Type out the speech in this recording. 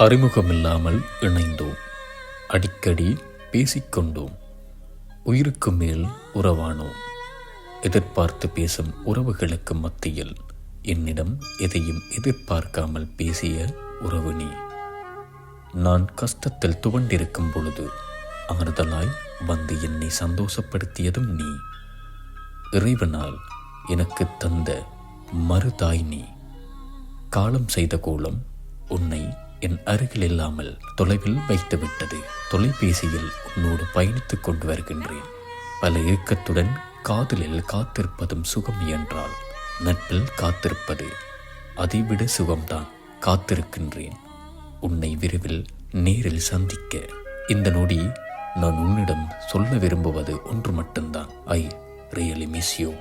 அறிமுகமில்லாமல் இணைந்தோம். அடிக்கடி பேசிக்கொண்டோம். உயிருக்கு மேல் உறவானோம். எதிர்பார்த்து பேசும் உறவுகளுக்கு மத்தியில் என்னிடம் எதையும் எதிர்பார்க்காமல் பேசிய உறவு நீ. நான் கஷ்டத்தில் துவண்டிருக்கும் பொழுது ஆறுதலாய் வந்து என்னை சந்தோஷப்படுத்தியதும் நீ. இறைவனால் எனக்கு தந்த மறுதாய் நீ. காலம் செய்த கோலம் உன்னை என் அருகில் இல்லாமல் தொலைவில் வைத்துவிட்டது. தொலைபேசியில் உன்னோடு பயணித்துக் கொண்டு வருகின்றேன். பல ஏக்கத்துடன் காதலில் காத்திருப்பதும் சுகம் என்றால் நட்பில் காத்திருப்பது அதைவிட சுகம்தான். காத்திருக்கின்றேன். உன்னை விரைவில் நேரில் சந்திக்க. இந்த நொடி நான் உன்னிடம் சொல்ல விரும்புவது ஒன்று மட்டும்தான். I really miss you.